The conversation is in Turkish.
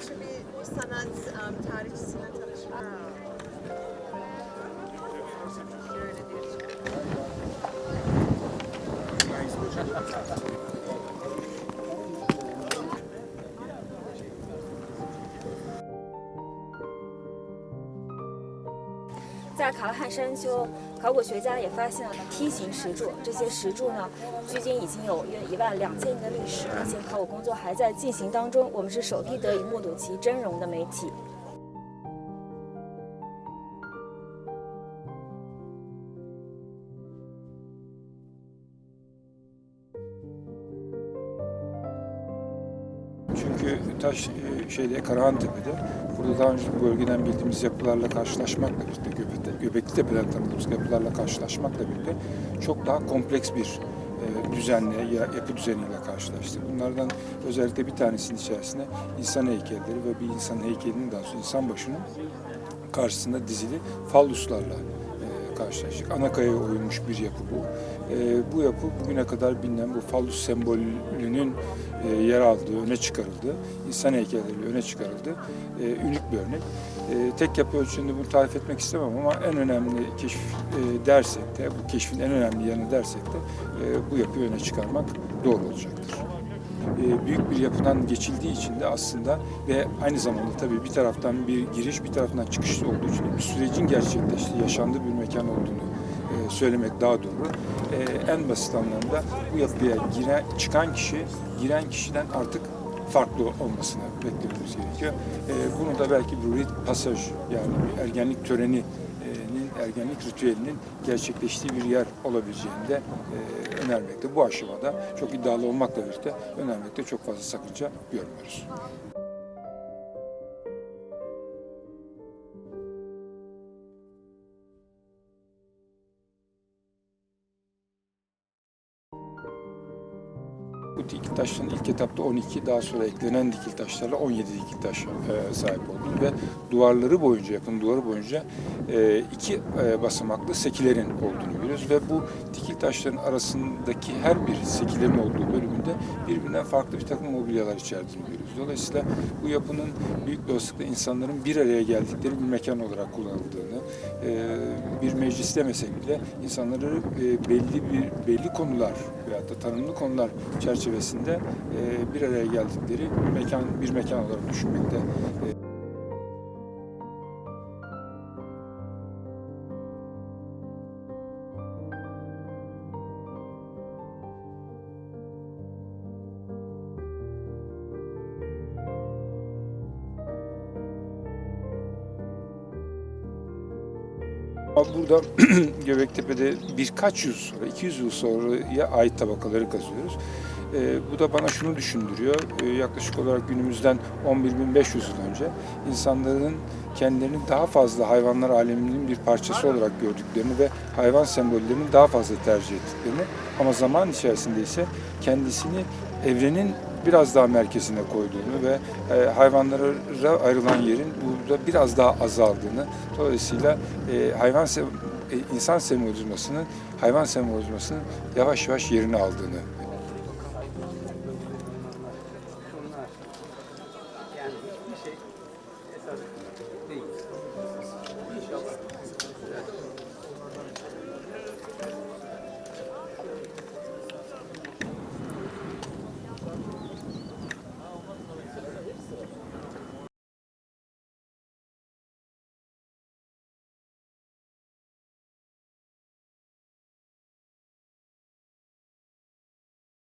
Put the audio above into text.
şu bir, bir sanat um, tarihçisiyle tanışmak. Şöyle bir "在卡拉汉山丘，考古学家也发现了梯形石柱，这些石柱呢，距今已经有约一万两千年的历史，而且考古工作还在进行当中。我们是首批得以目睹其真容的媒体。Çünkü taş e, şeyde Karahantepe'de burada daha önce bu bölgeden bildiğimiz yapılarla karşılaşmakla birlikte Göbekli, Göbekli Tepe'den tanıdığımız yapılarla karşılaşmakla birlikte çok daha kompleks bir e, düzenle, ya, yapı düzeniyle karşılaştık. Bunlardan özellikle bir tanesinin içerisinde insan heykelleri ve bir insan heykelinin daha sonra insan başının karşısında dizili falluslarla karşılaştık. Ana kayaya oyulmuş bir yapı bu. E, bu yapı bugüne kadar bilinen bu fallus sembolünün e, yer aldığı, öne çıkarıldığı, insan heykelleriyle öne çıkarıldığı e, unik bir örnek. E, tek yapı ölçüsünde bunu tarif etmek istemem ama en önemli keşif e, dersek de, bu keşfin en önemli yanı dersek de e, bu yapıyı öne çıkarmak doğru olacaktır büyük bir yapıdan geçildiği için de aslında ve aynı zamanda tabii bir taraftan bir giriş bir taraftan çıkış olduğu için bir sürecin gerçekleştiği, yaşandığı bir mekan olduğunu e, söylemek daha doğru. E, en basit anlamda bu yapıya giren, çıkan kişi giren kişiden artık farklı olmasını beklememiz gerekiyor. E, bunu da belki bir pasaj yani bir ergenlik töreni ergenlik ritüelinin gerçekleştiği bir yer olabileceğini de e, önermekte. Bu aşamada çok iddialı olmakla birlikte önermekte çok fazla sakınca görmüyoruz. Bu dikil taşların ilk etapta 12, daha sonra eklenen dikil taşlarla 17 dikil taş e, sahip olduğunu ve duvarları boyunca, yapının duvarı boyunca e, iki e, basamaklı sekilerin olduğunu görüyoruz. Ve bu dikil taşların arasındaki her bir sekilerin olduğu bölümünde birbirinden farklı bir takım mobilyalar içerdiğini görüyoruz. Dolayısıyla bu yapının büyük bir insanların bir araya geldikleri bir mekan olarak kullanıldığını, bir meclis demesek bile insanları belli bir belli konular veyahut da tanımlı konular çerçevesinde e, bir araya geldikleri bir mekan bir mekan olarak düşünmekte. E, Burada Göbektepe'de birkaç yıl sonra, 200 yıl sonraya ait tabakaları kazıyoruz. Ee, bu da bana şunu düşündürüyor. Ee, yaklaşık olarak günümüzden 11.500 yıl önce insanların kendilerini daha fazla hayvanlar aleminin bir parçası olarak gördüklerini ve hayvan sembollerini daha fazla tercih ettiklerini ama zaman içerisinde ise kendisini evrenin biraz daha merkezine koyduğunu ve e, hayvanlara ayrılan yerin burada biraz daha azaldığını dolayısıyla e, hayvan sem- e, insan sembolizmasının hayvan sembolizmasının yavaş yavaş yerini aldığını